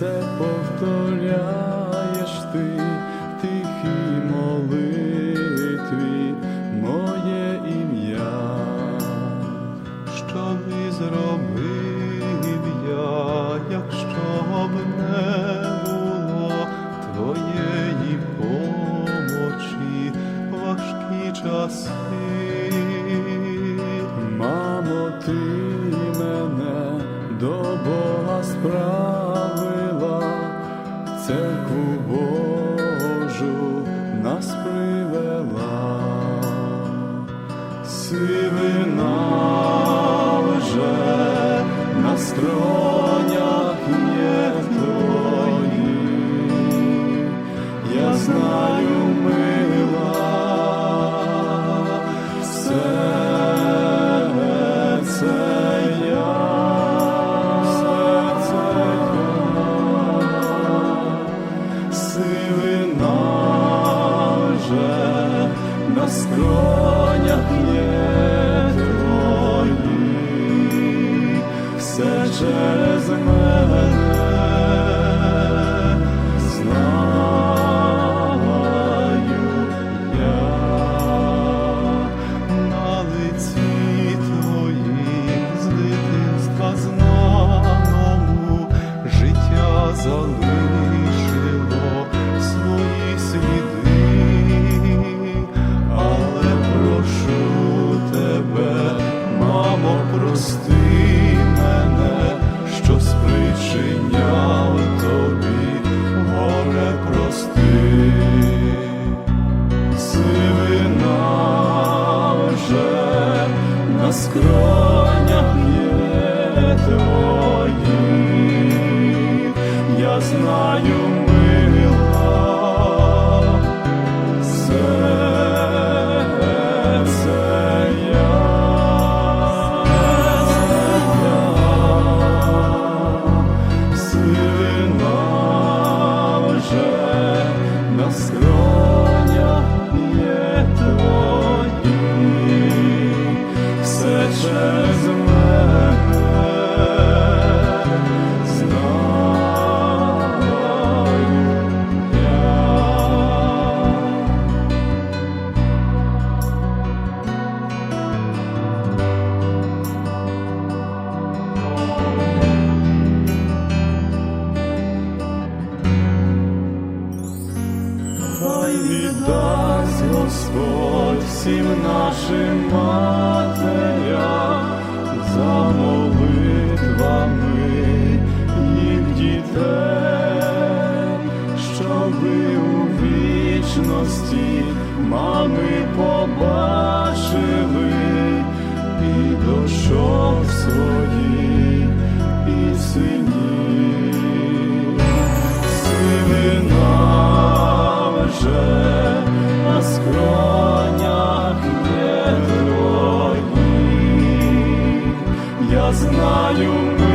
все повторяєш ти в тихій молитві, моє ім'я. Що би зробив я, якщо б не було твоєї помочі важкі часи? Мамо, ти мене до Бога справила, в церкву Божу нас привела, сивина вже на скронях є твої, все через мене спричиняв тобі горе прости. Сивина вже на скронях є Господь всім нашим матерям за молитвами їх дітей, щоби у вічності мами побачили і дощок своїх і синів. Сивина вже на скронях я знаю,